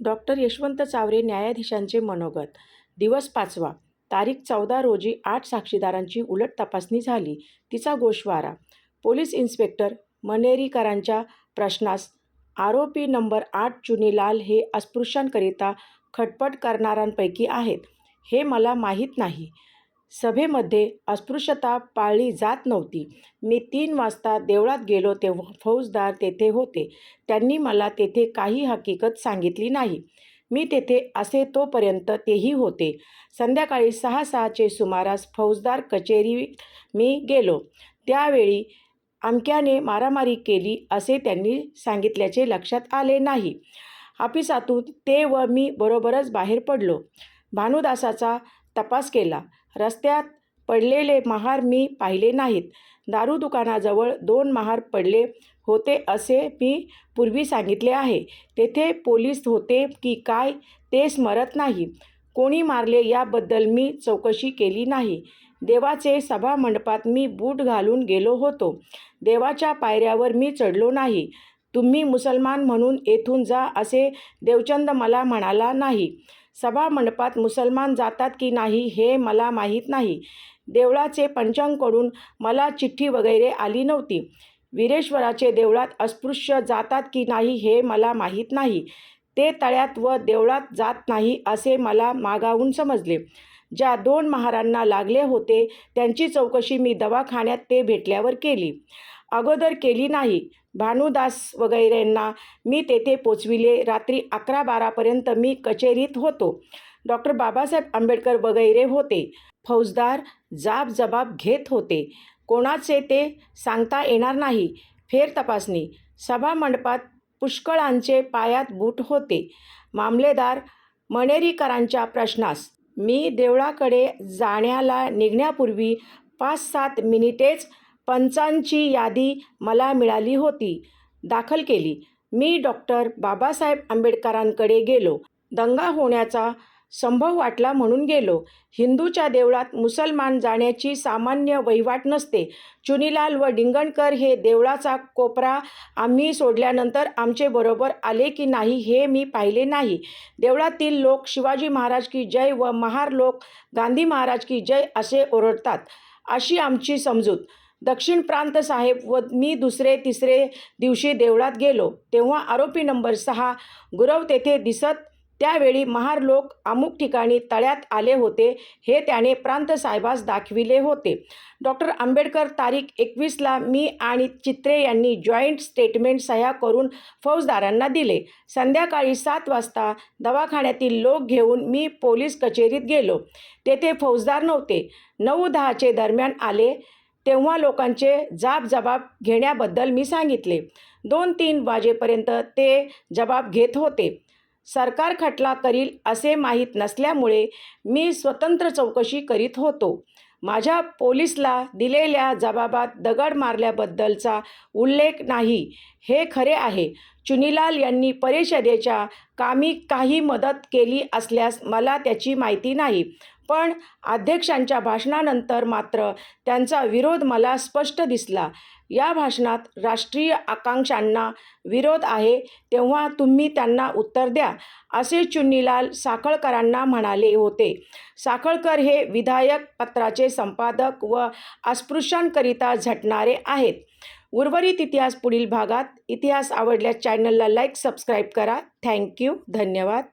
Doctor Yashwant Chaware न्यायाधीशांचे मनोगत. दिवस पाचवा. तारीख चौदा रोजी आठ साक्षीदारांची उलट तपासणी झाली. तिचा गोषवारा. पोलीस इन्स्पेक्टर मनेरीकरांच्या प्रश्नास आरोपी नंबर आठ चुनीलाल हे अस्पृश्यांकरिता खटपट करणाऱ्यांपैकी आहेत. हे मला माहीत नाही. सभेमध्ये अस्पृश्यता पाळली जात नव्हती. मी तीन वाजता देवळात गेलो तेव्हा फौजदार तेथे होते. त्यांनी मला तेथे काही हकीकत सांगितली नाही. मी तेथे असे तोपर्यंत तेही होते. संध्याकाळी सहा सहाचे सुमारास फौजदार कचेरी मी गेलो. त्यावेळी अमक्याने मारामारी केली असे त्यांनी सांगितल्याचे लक्षात आले नाही. ऑफिसातून ते व मी बरोबरच बाहेर पडलो. भानुदासाचा तपास केला. रस्त्यात पडलेले महार मी पाहिले नाहीत. दारू दुकानाजवळ दोन महार पडले होते असे मी पूर्वी सांगितले आहे. तेथे पोलीस होते की काय ते स्मरत नाही. कोणी मारले याबद्दल मी चौकशी केली नाही. देवाचे सभामंडपात मी बूट घालून गेलो होतो. देवाच्या पायऱ्यावर मी चढलो नाही. तुम्ही मुसलमान म्हणून येथून जा असे देवचंद मला म्हणाला नाही. सभामंडपात मुसलमान जातात की नाही हे मला माहीत नाही. देवळाचे पंचांकडून मला चिठ्ठी वगैरे आली नव्हती. वीरेश्वराचे देवळात अस्पृश्य जातात की नाही हे मला माहीत नाही. ते तळ्यात व देवळात जात नाही असे मला मागाहून समजले. ज्या दोन महारांना लागले होते त्यांची चौकशी मी दवाखान्यात ते भेटल्यावर केली. अगोदर केली नाही. भानुदास वगैरेंना मी तेथे पोचविले. रात्री अकरा बारापर्यंत मी कचेरीत होतो. डॉक्टर बाबासाहेब आंबेडकर वगैरे होते. फौजदार जाब जबाब घेत होते. कोणाचे ते सांगता येणार नाही. फेर तपासणी. सभामंडपात पुष्कळांचे पायात बूट होते. मामलेदार मणेरीकरांच्या प्रश्नास. मी देवळाकडे जाण्याला निघण्यापूर्वी पाच सात मिनिटेच पंचांची यादी मला मिळाली होती. दाखल केली. मी डॉक्टर बाबासाहेब आंबेडकरांकडे गेलो. दंगा होण्याचा संभव वाटला म्हणून गेलो. हिंदूच्या देवळात मुसलमान जाण्याची सामान्य वहिवाट नसते. चुनीलाल व डिंगणकर हे देवळाचा कोपरा आम्ही सोडल्यानंतर आमचे बरोबर आले की नाही हे मी पाहिले नाही. देवळातील लोक शिवाजी महाराज की जय व महार लोक गांधी महाराज की जय असे ओरडतात. अशी आमची समजूत. दक्षिण प्रांत साहेब व मी दुसरे तिसरे दिवशी देवळात गेलो. तेव्हा आरोपी नंबर सहा गुरव तेथे दिसत. त्यावेळी महार लोक अमुक ठिकाणी तळ्यात आले होते. हे त्याने प्रांत साहेबास दाखविले होते. डॉक्टर आंबेडकर तारीख एकवीसला मी आणि चित्रे यांनी जॉईंट स्टेटमेंट सह्या करून फौजदारांना दिले. संध्याकाळी सात वाजता दवाखान्यातील लोक घेऊन मी पोलीस कचेरीत गेलो. तेथे फौजदार नव्हते. नऊ दहाचे दरम्यान आले. तेव्हा लोकांचे जाब जबाब घेण्याबद्दल मी सांगितले. दोन तीन वाजेपर्यंत ते जबाब घेत होते. सरकार खटला करील असे माहीत नसल्यामुळे मी स्वतंत्र चौकशी करीत होतो. माझ्या पोलिसला दिलेल्या जबाबात दगड मारल्याबद्दलचा उल्लेख नाही. हे खरे आहे. चुनीलाल यांनी परिषदेच्या कामी काही मदत केली असल्यास मला त्याची माहिती नाही. पण अध्यक्षांच्या भाषणानंतर मात्र त्यांचा विरोध मला स्पष्ट दिसला. या भाषणात राष्ट्रीय आकांक्षांना विरोध आहे तेव्हा तुम्ही त्यांना उत्तर द्या असे चुन्नीलाल साखळकरांना म्हणाले होते. साखळकर हे विधायक पत्राचे संपादक व अस्पृश्यांकरिता झटणारे आहेत. उर्वरित इतिहास पुढील भागात. इतिहास आवडल्यास चॅनलला लाईक सबस्क्राईब करा. थँक्यू. धन्यवाद.